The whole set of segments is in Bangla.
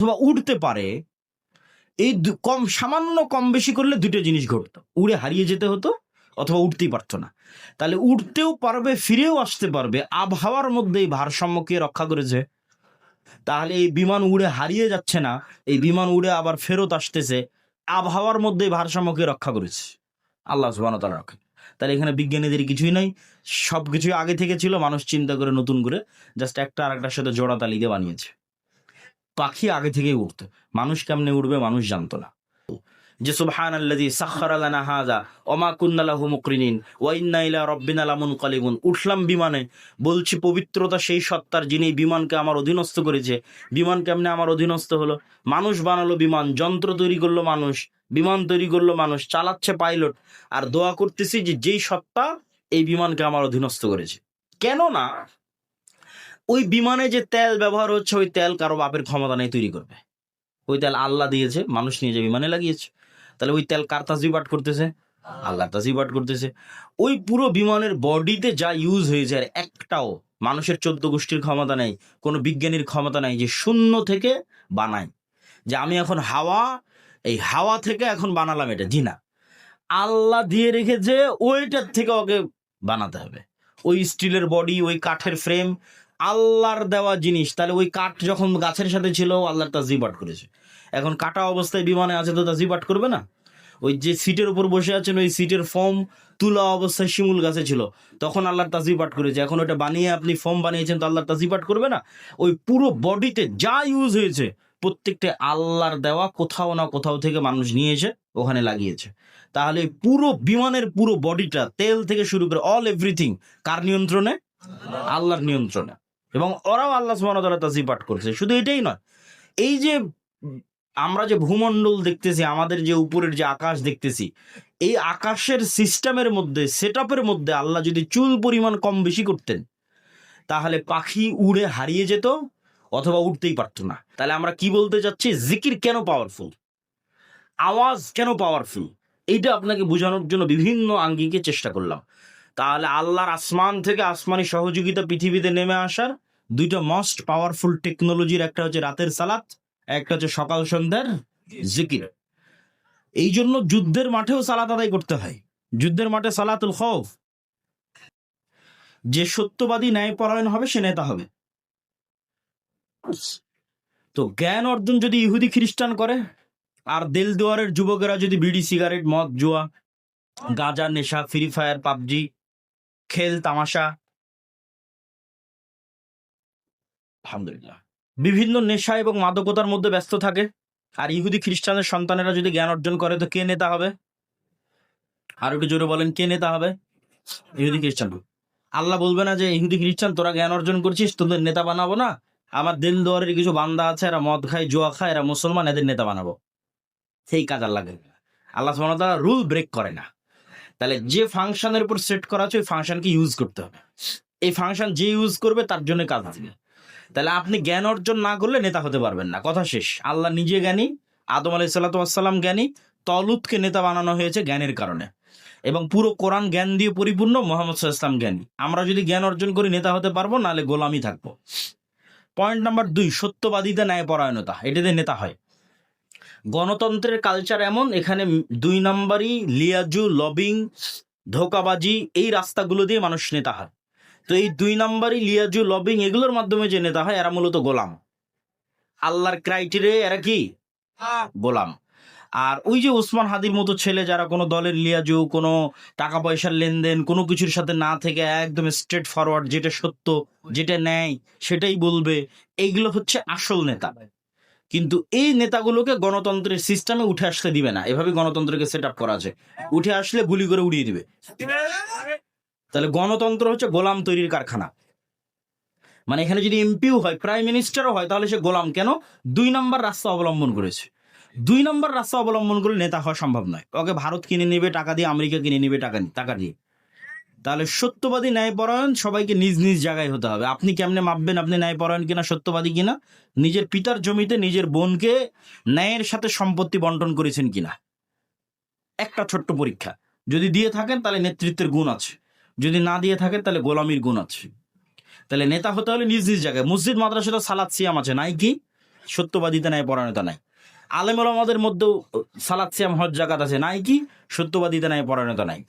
অথবা উড়তে পারে, এই কম, সামান্য কম বেশি করলে দুটো জিনিস ঘটতো। উড়ে হারিয়ে যেতে হতো, অথবা উঠতেই পারতো না। তাহলে উঠতেও পারবে, ফিরেও আসতে পারবে, আবহাওয়ার মধ্যে এই ভারসাম্যকে রক্ষা করেছে। তাহলে এই বিমান উড়ে হারিয়ে যাচ্ছে না, এই বিমান উড়ে আবার ফেরত আসতেছে, আবহাওয়ার মধ্যে ভারসাম্যকে রক্ষা করেছে। আল্লাহ সুবাহ তালা রক্ষা তাহলে এখানে বিজ্ঞানীদের কিছুই নাই সব কিছুই আগে থেকে ছিল, মানুষ চিন্তা করে নতুন করে, জাস্ট একটা আর একটার সাথে জোড়া তালি দিয়ে বানিয়েছে। পাখি আগে থেকেই উঠতো মানুষ কেমনে উঠবে মানুষ জানতো না। যে সুবহান আল্লাযী সাখখারা লানা হাযা, ওমা কুন্না লাহু মুকরিনিন, ওয়া ইন্না ইলা রাব্বিনা লামুনকালিবুন। উঠলাম বিমানে, বলছি, পবিত্রতা সেই সত্তার যিনি বিমানকে আমার অধীনস্থ করেছে, বিমান কেমনে আমার অধীনস্থ হলো? মানুষ বানালো বিমান, যন্ত্র তৈরি করল মানুষ, বিমান তৈরি করল মানুষ, চালাচ্ছে পাইলট। আর দোয়া করতেছি যে যেই সত্তা এই বিমানকে আমার অধীনস্থ করেছে। কেন না ওই বিমানে যে তেল ব্যবহার হচ্ছে, ওই তেল কারও বাপের ক্ষমতা নেই তৈরি করবে। ওই তেল আল্লাহ দিয়েছে, মানুষ নিয়ে যে বিমানে লাগিয়েছে। তাহলে ওই তেল কার তাজিবাট করতেছে? আল্লাহ তাজিবাট করতেছে। ওই পুরো বিমানের বডিতে যা ইউজ হয়েছে, আর একটাও মানুষের চোদ্দ গোষ্ঠীর ক্ষমতা নেই, কোনো বিজ্ঞানীর ক্ষমতা নেই যে শূন্য থেকে বানায়। যে আমি এখন হাওয়া, এই হাওয়া থেকে এখন বানালাম এটা, জি না। আল্লাহ দিয়ে রেখেছে, ওইটার থেকে ওকে বানাতে হবে। ওই স্টিলের বডি ওই কাঠের ফ্রেম আল্লাহর দেওয়া জিনিস, তাহলে ওই কাঠ যখন গাছের সাথে ছিল আল্লাহর তাজিবাট করেছে। এখন কাটা অবস্থায় বিমানে আছে তো তাজিবাট করবে না? ওই যে সিটের উপর বসে আছেন, ওই সিটের ফর্ম তুলা অবস্থায় শিমুল গাছে ছিল, তখন আল্লাহর তাজিবাট করেছে। এখন ওটা বানিয়ে আপনি ফর্ম বানিয়েছেন, তো আল্লাহর তাজিবাট করবে না? ওই পুরো বডিতে যা ইউজ হয়েছে, প্রত্যেকটা আল্লাহর দেওয়া কোথাও না কোথাও থেকে মানুষ নিয়ে এসে ওখানে লাগিয়েছে। তাহলে পুরো বিমানের পুরো বডিটা, তেল থেকে শুরু করে অল এভরিথিং কার নিয়ন্ত্রণে? আল্লাহর নিয়ন্ত্রণে। এবং ওরাও আল্লাহ সুবাহ পাঠ করছে। শুধু এটাই নয়, এই যে আমরা যে ভূমণ্ডল দেখতেছি, আমাদের যে উপরের যে আকাশ দেখতেছি, এই আকাশের সিস্টেমের মধ্যে সেট মধ্যে আল্লাহ যদি চুল পরিমাণ কম বেশি করতেন, তাহলে পাখি উড়ে হারিয়ে যেত অথবা উঠতেই পারতো না। তাহলে আমরা কি বলতে চাচ্ছি? জিকির কেন পাওয়ারফুল আওয়াজ কেন পাওয়ারফুল এইটা আপনাকে বোঝানোর জন্য বিভিন্ন আঙ্গিকে চেষ্টা করলাম। তাহলে আল্লাহর আসমান থেকে আসমানি সহযোগিতা পৃথিবীতে নেমে আসার দুইটা মোস্ট পাওয়ারফুল টেকনোলজির একটা হচ্ছে রাতের সালাত, একটা হচ্ছে সকাল সন্ধ্যার জিকির। এই জন্য যুদ্ধের মাঠেও সালাত আদায় করতে হয়। যুদ্ধের মাঠে সালাতুল খৌফ। যে সত্যবাদী ন্যায়পরায়ণ হবে, সে নেতা হবে। তো জ্ঞান অর্জন যদি ইহুদি খ্রিস্টান করে, আর দেল দুয়ারের যুবকেরা যদি বিড়ি, সিগারেট, মদ, জুয়া, গাঁজা, নেশা, ফ্রি ফায়ার, পাবজি খেল, তামাশা। বিভিন্ন নেশা এবং মাদকতার মধ্যে ব্যস্ত থাকে। আর ইহুদি খ্রিস্টানের সন্তানেরা যদি জ্ঞান অর্জন করে, তো কে নেতা হবে? আর একটু জোরে বলেন, কে নেতা হবে? ইহুদি খ্রিস্টান। আল্লাহ বলবে না যে, ইহুদি খ্রিস্টান, তোরা জ্ঞান অর্জন করছিস, তোদের নেতা বানাবো না। আমার দিল দোয়ারের কিছু বান্দা আছে, এরা মদ খায়, জোয়া খায়, এরা মুসলমান, এদের নেতা বানাবো। সেই কাজ আল্লাহ আল্লাহ ওয়া রুল ব্রেক করে না। তাহলে যে ফাংশনের উপর সেট করা আছে, ওই ফাংশনকে ইউজ করতে হবে। এই ফাংশন যে ইউজ করবে, তার জন্য কাজ দিবে তাহলে আপনি জ্ঞান অর্জন না করলে নেতা হতে পারবেন না। কথা শেষ। আল্লাহ নিজে জ্ঞানী, আদম আলাই সাল্লাতাম জ্ঞানী, তলুতকে নেতা বানানো হয়েছে জ্ঞানের কারণে। এবং পুরো কোরআন জ্ঞান দিয়ে পরিপূর্ণ মোহাম্মদ ইসলাম জ্ঞানী। আমরা যদি জ্ঞান অর্জন করি, নেতা হতে পারব, নাহলে গোলামি থাকব। পয়েন্ট নাম্বার দুই, সত্যবাদিতা, ন্যায়পরায়ণতা। এটাতে নেতা হয়। গণতন্ত্রের কালচার এমন, এখানে দুই নাম্বারই লিয়াজু, লবিং, ধোকাবাজি, এই রাস্তাগুলো দিয়ে মানুষ নেতা হয়। তো এই দুই নাম্বারই লিয়াজু, লবিং, এগুলোর মাধ্যমে যে নেতা হয়, এরা মূলত গোলাম। আল্লাহর ক্রাইটেরিয়া এরা কি? গোলাম। আর ওই যে ওসমান হাদির মতো ছেলে যারা কোনো দলের লিয়াজু, কোনো টাকা পয়সার লেনদেন, কোনো কিছুর সাথে না থেকে একদম স্ট্রেট ফরওয়ার্ড যেটা সত্য, যেটা নেয় সেটাই বলবে, এইগুলো হচ্ছে আসল নেতা। কিন্তু এই নেতাগুলোকে গণতন্ত্রের সিস্টেমে উঠে আসতে দিবে না। এভাবে গণতন্ত্রকে সেট আপ করা আছে। উঠে আসলে গুলি করে উড়িয়ে দিবে। তাহলে গণতন্ত্র হচ্ছে গোলাম তৈরির কারখানা। মানে এখানে যদি এমপিও হয় প্রাইম মিনিস্টারও হয়, তাহলে সে গোলাম। কেন? দুই নম্বর রাস্তা অবলম্বন করেছে। দুই নম্বর রাস্তা অবলম্বন করলে নেতা হওয়া সম্ভব নয়। ওকে ভারত কিনে নেবে, টাকা দিয়ে আমেরিকা কিনে নেবে, টাকা টাকা দিয়ে। তাহলে সত্যবাদী ন্যায়পরায়ণ সবাইকে নিজ নিজ জায়গায় হতে হবে। আপনি কেমনে মাপবেন আপনি ন্যায়পরায়ণ কিনা, সত্যবাদী কিনা? নিজের পিতার জমিতে নিজের বোনকে ন্যায়ের সাথে সম্পত্তি বন্টন করেছেন কিনা? একটা ছোট্ট পরীক্ষা। যদি দিয়ে থাকেন, তাহলে নেতৃত্বের গুণ আছে। যদি না দিয়ে থাকেন, তাহলে গোলামির গুণ আছে। তাহলে নেতা হতে হলে নিজ নিজ জায়গায়। মসজিদ মাদ্রাসাতে সালাদ সিয়াম আছে। নাই কি? সত্যবাদিতা নাই পরায়ণতা নাই। আলেম আমাদের মধ্যেও সালাদ সিয়াম হজ জাকাত আছে। নাই কি? সত্যবাদিতা নাই পরায়ণতা নাই।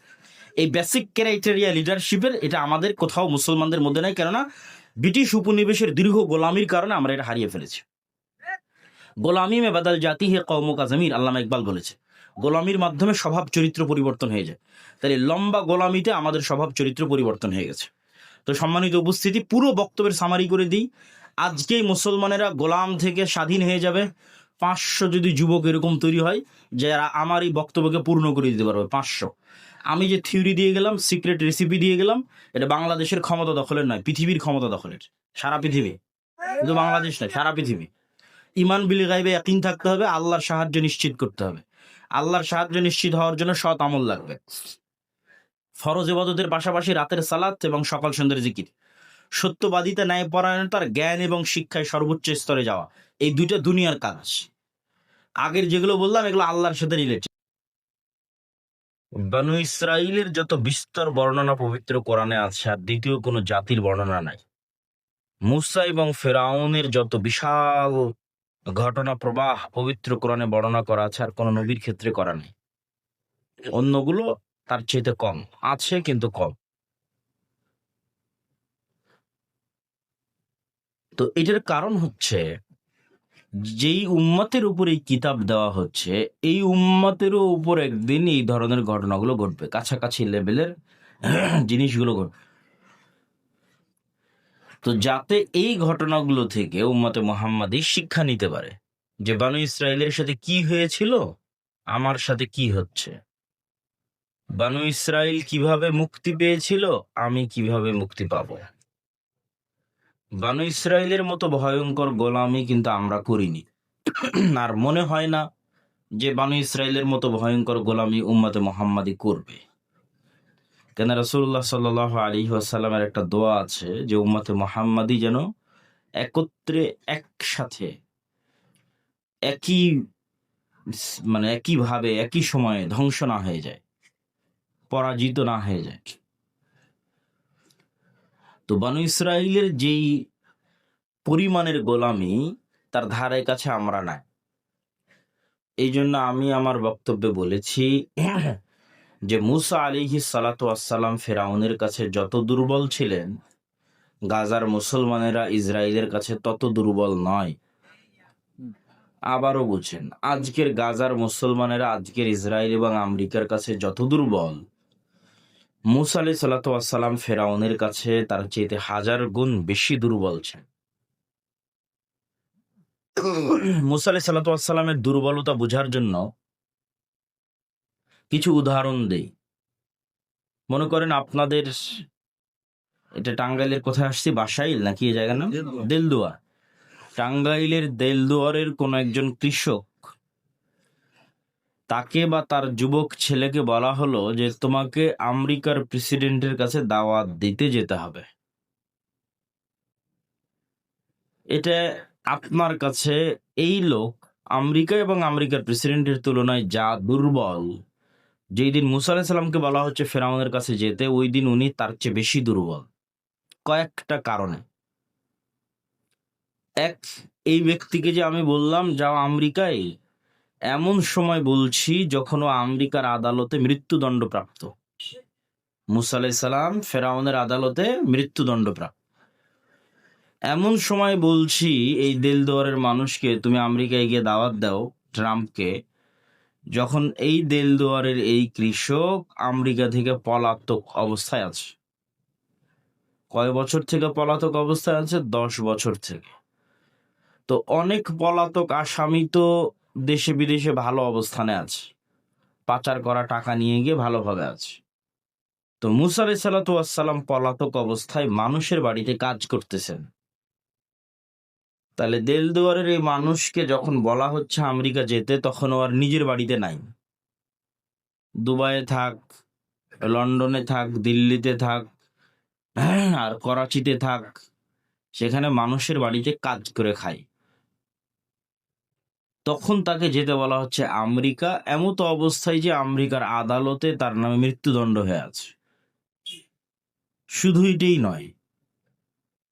এই বেসিক ক্রাইটেরিয়া লিডারশিপের এটা আমাদের কোথাও মুসলমানদের মধ্যে নাই, কেননা ব্রিটিশ উপনিবেশের দীর্ঘ গোলামির কারণে আমরা এটা হারিয়ে ফেলেছি। গোলামি মে বাদাল জাতি হে কৌম কাজামির আল্লামা ইকবাল বলেছে। গোলামির মাধ্যমে স্বভাব চরিত্র পরিবর্তন হয়ে যায়। তাহলে লম্বা গোলামিতে আমাদের স্বভাব চরিত্র পরিবর্তন হয়ে গেছে। তো সম্মানিত উপস্থিতি, পুরো বক্তব্যের সামারি করে দিই। আজকেই মুসলমানেরা গোলাম থেকে স্বাধীন হয়ে যাবে। পাঁচশো যদি যুবক এরকম তৈরি হয়, যারা আমার এই বক্তব্যকে পূর্ণ করে দিতে পারবে, পাঁচশো। আমি যে থিওরি দিয়ে গেলাম, সিক্রেট রেসিপি দিয়ে গেলাম, এটা বাংলাদেশের ক্ষমতা দখলের নয়, পৃথিবীর ক্ষমতা দখলের। সারা পৃথিবী। শুধু বাংলাদেশ নয়, সারা পৃথিবী। ইমান বিল গাইবে একদিন থাকতে হবে, আল্লাহর সাহায্য নিশ্চিত করতে হবে। আল্লাহর সাহায্য নিশ্চিত হওয়ার জন্য সৎ আমল লাগবে। ফরজ ইবাদতের পাশাপাশি রাতের সালাত এবং সকাল সন্ধ্যের জিকির। সত্যবাদিতা ন্যায় পরায়ণতার জ্ঞান এবং শিক্ষায় সর্বোচ্চ স্তরে যাওয়া। এই দুইটা দুনিয়ার কাজ। আগের যেগুলো বললাম, এগুলো আল্লাহর সাথে রিলেটেড বানু ইসরাইলের যত বিস্তর বর্ণনা পবিত্র কোরআনে আছে, আর দ্বিতীয় কোনো জাতির বর্ণনা নাই। মুসা এবং ফেরাউনের যত বিশাল ঘটনা প্রবাহ পবিত্র কোরআনে বর্ণনা করা আছে, আর কোনো নবীর ক্ষেত্রে করা নেই। অন্যগুলো তার চেয়েতে কম, আছে কিন্তু কম। তো এটার কারণ হচ্ছে যেই উম্মতের উপর এই কিতাব দেওয়া হচ্ছে, এই উম্মতেরও উপর একদিন এই ধরনের ঘটনাগুলো ঘটবে। কাছাকাছি লেভেলের জিনিসগুলো ঘটবে। তো যাতে এই ঘটনাগুলো থেকে উম্মতে মোহাম্মদী শিক্ষা নিতে পারে যে বানু ইসরায়েলের সাথে কি হয়েছিল, আমার সাথে কি হচ্ছে। বানু ইসরায়েল কীভাবে মুক্তি পেয়েছিল, আমি কীভাবে মুক্তি পাবো। বানু ইসরায়েলের মতো ভয়ঙ্কর গোলামি কিন্তু আমরা করিনি। আর মনে হয় না যে বানু ইসরায়েলের মতো ভয়ঙ্কর গোলামি উম্মাতে মোহাম্মদী করবে। কেন রসুল্লাহ সাল আলী আসাল্লামের একটা দোয়া আছে যে উম্মাতে মোহাম্মদী যেন একত্রে একসাথে একই মানে একইভাবে একই সময়ে ধ্বংস না হয়ে যায়, পরাজিত না হয়ে যায়। তো বানু ইসরায়েলের যেই পরিমাণের গোলামি, তার ধারে কাছে আমরা নাই। এই জন্য আমি আমার বক্তব্যে বলেছি যে মুসা আলিহি সালাতাম ফেরাউনের কাছে যত দুর্বল ছিলেন, গাজার মুসলমানেরা ইসরায়েলের কাছে তত দুর্বল নয়। আবারও বুঝেন, আজকের গাজার মুসলমানেরা, আজকের ইসরায়েল এবং আমেরিকার কাছে যত দুর্বল মুসা আলি সাল্লাতাম ফেরাউনের কাছে তার চেয়েতে হাজার গুণ বেশি দুর্বল ছিলেন। মুসা আলি সাল্লাতামের দুর্বলতা বোঝার জন্য কিছু উদাহরণ দেই। মনে করেন আপনাদের এটা টাঙ্গাইলের কোথায় আসছি? বাসাইল নাকি এই জায়গার নাম? দেলদুয়ার টাঙ্গাইলের দেলদুয়ারের কোন একজন কৃষক তাকে বা তার যুবক ছেলেকে বলা হলো যে তোমাকে আমেরিকার প্রেসিডেন্টের কাছে দাওয়াত দিতে যেতে হবে। এটা আপনার কাছে এই লোক আমেরিকা এবং আমেরিকার প্রেসিডেন্টের তুলনায় যা দুর্বল। যেই দিন মুসা বলা হচ্ছে ফেরাউনের কাছে যেতে, ওই দিন উনি তার চেয়ে বেশি দুর্বল। কয়েকটা কারণে। এক, এই ব্যক্তিকে যে আমি বললাম, যাও আমেরিকায় এমন সময় বলছি যখন আমেরিকার আদালতে মৃত্যুদণ্ড প্রাপ্ত। মুসা আলাইসাল্লাম ফেরাউনের আদালতে মৃত্যুদণ্ড প্রাপ্ত। এমন সময় বলছি, এই দেলদুয়ারের মানুষকে তুমি আমেরিকায় গিয়ে দাওয়াত দাও ট্রাম্পকে। যখন এই দেলদুয়ারের এই কৃষক আমেরিকা থেকে পলাতক অবস্থায় আছে। কয় বছর থেকে পলাতক অবস্থায় আছে? দশ বছর থেকে। তো অনেক পলাতক আসামি তো দেশে বিদেশে ভালো অবস্থানে আছে। পাচার করা টাকা নিয়ে গিয়ে ভালোভাবে আছে। তো মুসা সাল্লাম পলাতক অবস্থায় মানুষের বাড়িতে কাজ করতেছেন। তাহলে দেলদুয়ারের এই মানুষকে যখন বলা হচ্ছে আমেরিকা যেতে তখন আর নিজের বাড়িতে নাই। দুবাইয়ে থাক, লন্ডনে থাক, দিল্লিতে থাক, আর করাচিতে থাক, সেখানে মানুষের বাড়িতে কাজ করে খায়। তখন তাকে যেতে বলা হচ্ছে আমেরিকা, এমত অবস্থায় যে আমেরিকার আদালতে তার নামে মৃত্যুদণ্ড হয়ে আছে। শুধু এটাই নয়,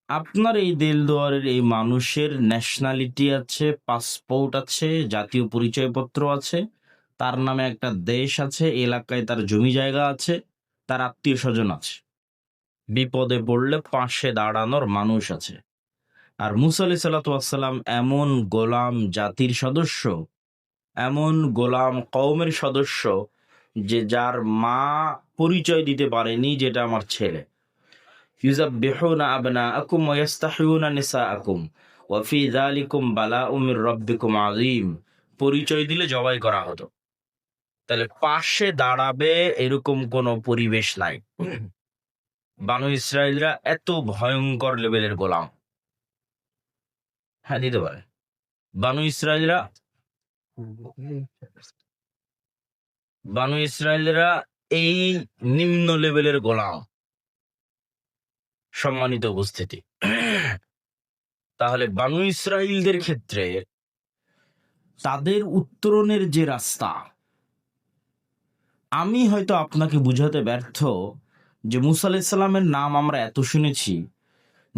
আপনার এই দেলদুয়ারের এই মানুষের ন্যাশনালিটি আছে পাসপোর্ট আছে, জাতীয় পরিচয়পত্র আছে, তার নামে একটা দেশ আছে, এলাকায় তার জমি জায়গা আছে, তার আত্মীয় স্বজন আছে। বিপদে পড়লে পাশে দাঁড়ানোর মানুষ আছে। আর মুসা আলি এমন গোলাম জাতির সদস্য, এমন গোলাম কওমের সদস্য যে যার মা পরিচয় দিতে পারেনি যেটা আমার ছেলে। ইউজাব্বিহুনা আবনাআকুম ওয়া ইস্তাহিয়ুনা নিসাআকুম ওয়া ফি যালিকুম বালাউম মির রাব্বিকুম আযীম। পরিচয় দিলে জবাই করা হতো। তাহলে পাশে দাঁড়াবে এরকম কোনো পরিবেশ নাই। বানু ইসরায়েলরা এত ভয়ঙ্কর লেভেলের গোলাম। হ্যাঁ দিতে পারে। বানু ইসরায়েলরা বানু ইসরায়েলরা এই নিম্ন লেভেলের গোলাম। সম্মানিত উপস্থিতি। তাহলে বানু ইসরায়েলদের ক্ষেত্রে তাদের উত্তরণের যে রাস্তা, আমি হয়তো আপনাকে বুঝাতে ব্যর্থ যে মুসা আলাইসাল্লামের নাম আমরা এত শুনেছি।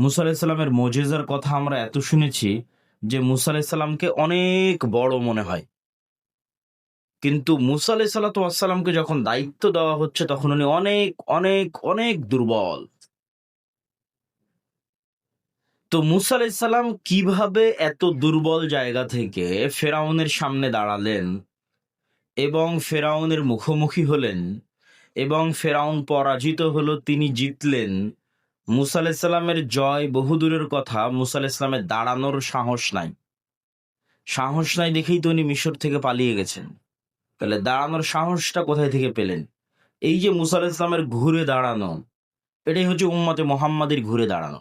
মুসা আলাইসাল্লামের মজেজার কথা আমরা এত শুনেছি যে মুসা আলাইসাল্লামকে অনেক বড় মনে হয়। কিন্তু মুসা আলাই সাল্লাতামকে যখন দায়িত্ব দেওয়া হচ্ছে, তখন উনি অনেক অনেক অনেক দুর্বল। তো মুসা আলাইসাল্লাম কীভাবে এত দুর্বল জায়গা থেকে ফেরাউনের সামনে দাঁড়ালেন এবং ফেরাউনের মুখোমুখি হলেন এবং ফেরাউন পরাজিত হলো, তিনি জিতলেন মুসা আলাইসাল্লামের জয় বহুদূরের কথা, মুসা আলাইসাল্লামের দাঁড়ানোর সাহস নাই। সাহস নাই দেখেই তো উনি মিশর থেকে পালিয়ে গেছেন। তাহলে দাঁড়ানোর সাহসটা কোথায় থেকে পেলেন? এই যে মুসা আলাইসাল্লামের ঘুরে দাঁড়ানো, এটাই হচ্ছে উম্মতে মোহাম্মদের ঘুরে দাঁড়ানো।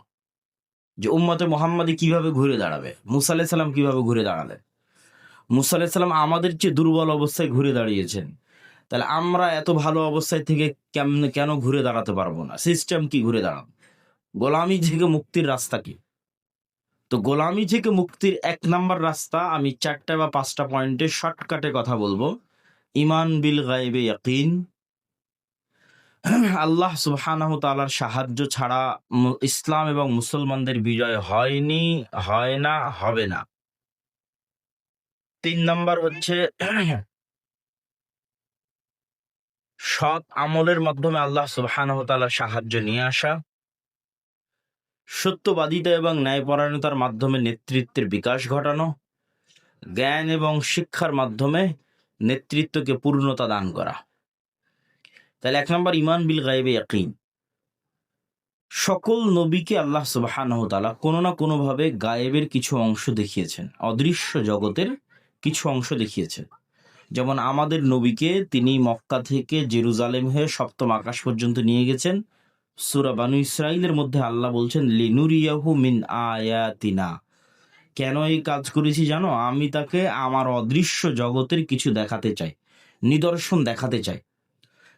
যে উম্মতে মোহাম্মদী কীভাবে ঘুরে দাঁড়াবে? মুসা আলাইসাল্লাম কীভাবে ঘুরে দাঁড়ালেন? মুসা আলাইসাল্লাম আমাদের চেয়ে দুর্বল অবস্থায় ঘুরে দাঁড়িয়েছেন। তাহলে আমরা এত ভালো অবস্থায় থেকে কেমনে কেন ঘুরে দাঁড়াতে পারব না? সিস্টেম কি ঘুরে দাঁড়াবো? গোলামি থেকে মুক্তির রাস্তা কি? তো গোলামি থেকে মুক্তির এক নাম্বার রাস্তা আমি চারটা বা পাঁচটা পয়েন্টে শর্টকাটে কথা বলব। ইমান বিল গাইবে ইয়াকিন। আল্লাহ সুবহানাহু তাআলার সাহায্য ছাড়া ইসলাম এবং মুসলমানদের বিজয় হয়নি, হয় না, হবে না। তিন নাম্বার হচ্ছে সৎ আমলের মাধ্যমে আল্লাহ সুবহানাহু তাআলার সাহায্য নিয়ে আসা। সত্যবাদিতা এবং ন্যায়পরায়ণতার মাধ্যমে নেতৃত্বের বিকাশ ঘটানো, জ্ঞান এবং শিক্ষার মাধ্যমে নেতৃত্বকে পূর্ণতা দান করা। তাহলে এক নম্বর ইমান বিল গাইবে ইয়াকিন। সকল নবীকে আল্লাহ সুবহানাহু তাআলা কোনো না কোনোভাবে গায়েবের কিছু অংশ দেখিয়েছেন, অদৃশ্য জগতের কিছু অংশ দেখিয়েছেন। যেমন আমাদের নবীকে তিনি মক্কা থেকে জেরুজালেম হয়ে সপ্তম আকাশ পর্যন্ত নিয়ে গেছেন সূরা বানু ইসরাইলের মধ্যে আল্লাহ বলছেন, লিনুরিয়াহু মিন আয়াতিনা। কেন এই কাজ করেছি জানো? আমি তাকে আমার অদৃশ্য জগতের কিছু দেখাতে চাই, নিদর্শন দেখাতে চাই।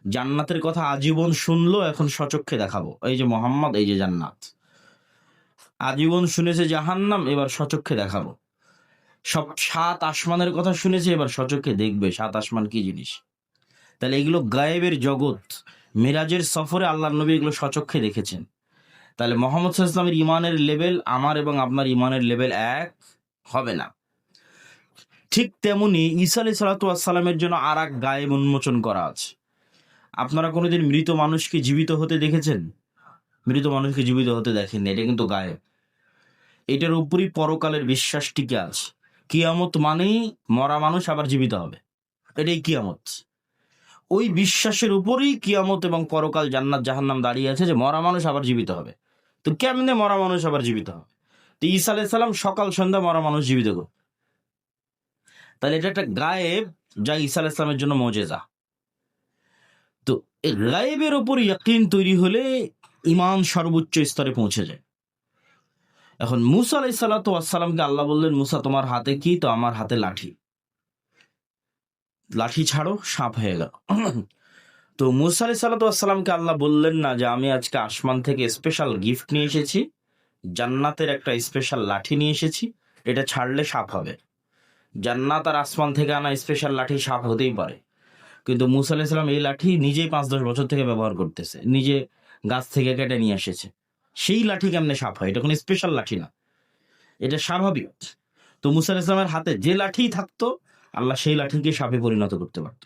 জান্নাতের কথা আজীবন শুনলো, এখন সচক্ষে দেখাবো। এই যে মোহাম্মদ, এই যে জান্নাত। আজীবন শুনেছে জাহান্নাম, এবার সচক্ষে দেখাবো। সব সাত আসমানের কথা শুনেছে, এবার সচক্ষে দেখবে, সাত আসমান কি জিনিস? তাহলে এগুলো গায়েবের জগৎ। মিরাজের সফরে আল্লাহ নবী এগুলো সচক্ষে দেখেছেন। তাহলে মোহাম্মদ ইসলামের ইমানের লেভেল আমার এবং আপনার ইমানের লেভেল এক হবে না। ঠিক তেমনি ঈসা আলী সালাতামের জন্য আর এক গায়েব উন্মোচন করা আছে। আপনারা কোনোদিন মৃত মানুষকে জীবিত হতে দেখেছেন? মৃত মানুষকে জীবিত হতে দেখেননি, এটা কিন্তু গায়েব। এটার উপরই পরকালের বিশ্বাস টিকে আছে। কিয়ামত মানেই মরা মানুষ আবার জীবিত হবে। এটাই কিয়ামত। ওই বিশ্বাসের উপরেই কিয়ামত এবং পরকাল জান্নাত জাহান্নাম দাঁড়িয়ে আছে যে মরা মানুষ আবার জীবিত হবে। তো কেমনে মরা মানুষ আবার জীবিত হবে? তো ঈসা আলাইসাল্লাম সকাল, সন্ধ্যা মরা মানুষ জীবিত করবে তাহলে এটা একটা গায়েব যা ঈসা আলাইসলামের জন্য মজেজা। তো গায়েবের ওপর ইয়াকিন তৈরি হলে ইমান সর্বোচ্চ স্তরে পৌঁছে যায়। এখন মুসা আলাই সাল্লাতামকে আল্লাহ বললেন, মুসা, তোমার হাতে কি? তো আমার হাতে লাঠি। লাঠি ছাড়ো, সাপ হয়ে গেল। তো মুসা আলাই সাল্লাতামকে আল্লাহ বললেন না যে আমি আজকে আসমান থেকে স্পেশাল গিফট নিয়ে এসেছি, জান্নাতের একটা স্পেশাল লাঠি নিয়ে এসেছি, এটা ছাড়লে সাপ হবে। জান্নাত আর আসমান থেকে আনা স্পেশাল লাঠি সাপ হতেই পারে। কিন্তু মুসা আলাইসাল্লাম এই লাঠি নিজেই পাঁচ দশ বছর থেকে ব্যবহার করতেছে, নিজে গাছ থেকে কেটে নিয়ে এসেছে। সেই লাঠি কেমনে সাপ হয়? এটা কোনো স্পেশাল লাঠি না। এটা স্বাভাবিক। তো মুসা ইসলামের হাতে যে লাঠি থাকতো আল্লাহ সেই লাঠিকে সাপে পরিণত করতে পারত।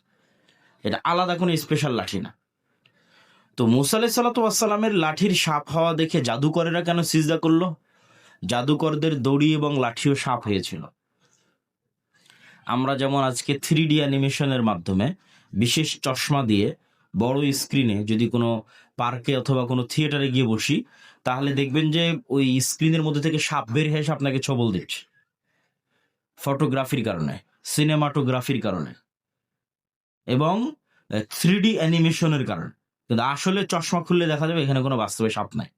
এটা আলাদা কোনো স্পেশাল লাঠি না। তো মুসা আলাই সাল্লাতামের লাঠির সাপ হওয়া দেখে জাদুকরেরা কেন সিজদা করল? জাদুকরদের দড়ি এবং লাঠিও সাপ হয়েছিল। আমরা যেমন আজকে থ্রি ডি অ্যানিমেশনের মাধ্যমে বিশেষ চশমা দিয়ে বড় স্ক্রিনে যদি কোনো পার্কে অথবা কোনো থিয়েটারে গিয়ে বসি, তাহলে দেখবেন যে ওই স্ক্রিনের মধ্যে থেকে সাপ বের হয়ে আপনাকে ছবল দিচ্ছে। ফটোগ্রাফির কারণে। সিনেমাটোগ্রাফির কারণে এবং থ্রি ডি অ্যানিমেশনের কারণে। কিন্তু আসলে চশমা খুললে দেখা যাবে এখানে কোনো বাস্তবে সাপ নাই।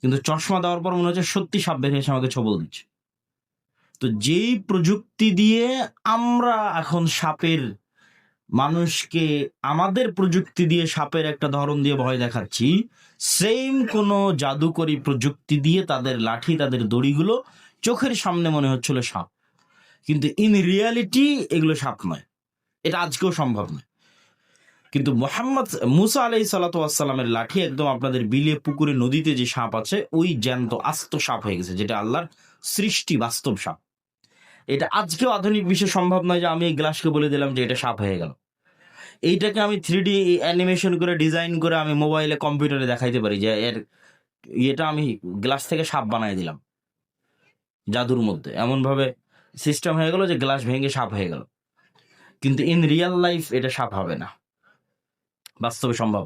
কিন্তু চশমা দেওয়ার পর মনে হচ্ছে সত্যি সাপ বের এসে আমাকে ছবল দিচ্ছে। তো যেই প্রযুক্তি দিয়ে আমরা এখন সাপের মানুষকে, আমাদের প্রযুক্তি দিয়ে সাপের একটা ধরন দিয়ে ভয় দেখাচ্ছি সেম কোনো জাদুকরি প্রযুক্তি দিয়ে তাদের লাঠি, তাদের দড়িগুলো চোখের সামনে মনে হচ্ছিল সাপ। কিন্তু ইন রিয়ালিটি এগুলো সাপ নয়। এটা আজকেও সম্ভব নয়। কিন্তু মোহাম্মদ মুসা আলাই সালাতামের লাঠি একদম আপনাদের বিলে, পুকুরে, নদীতে যে সাপ আছে, ওই জ্যান্ত, আস্ত সাপ হয়ে গেছে, যেটা আল্লাহর সৃষ্টি বাস্তব সাপ। এটা আজকেও আধুনিক বিশ্বে সম্ভব নয় যে আমি এই গ্লাসকে বলে দিলাম যে এটা সাপ হয়ে গেল। এইটাকে আমি থ্রি ডি অ্যানিমেশন করে ডিজাইন করে আমি মোবাইলে কম্পিউটারে দেখাইতে পারি যে এর এটা আমি গ্লাস থেকে সাপ বানাই দিলাম। জাদুর মধ্যে। এমনভাবে সিস্টেম হয়ে গেলো যে গ্লাস ভেঙে সাপ হয়ে গেল কিন্তু ইন রিয়েল লাইফ এটা সাপ হবে না বাস্তবে সম্ভব।